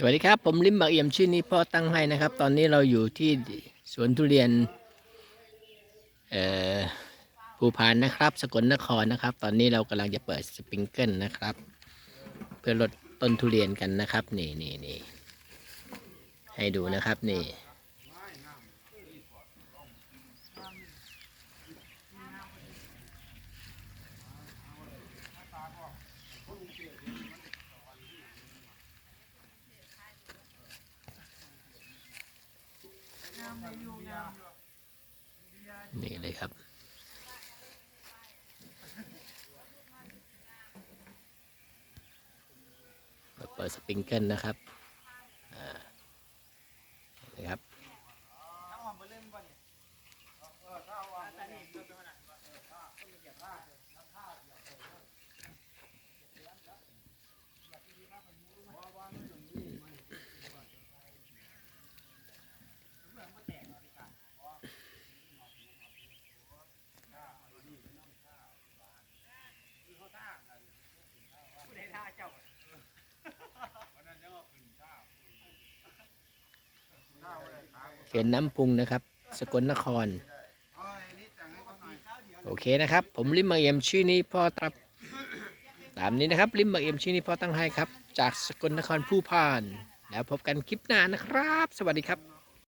สวัสดีครับ ผมลิมบักเอี่ยมชื่อนี้พ่อตั้งให้นะครับ ตอนนี้เราอยู่ที่สวนทุเรียนภูพานนะครับ สกลนครนะครับ ตอนนี้เรากำลังจะเปิดสปริงเกิลนะครับ เพื่อลดต้นทุเรียนกันนะครับ นี่นี่นี่ให้ดูนะครับนี่ นี่เลยครับ เปิดสปริงเกิลนะครับนะครับ เขียนน้ำพุงนะครับ สกลนคร โอเคนะครับ ผมลิมมาเอี่ยมชื่อนี้พ่อตับตามนี้นะครับลิมมาเอี่ยมชื่อนี้พ่อตั้งให้ครับ จากสกลนครผู้พาน แล้วพบกันคลิปหน้านะครับ สวัสดีครับ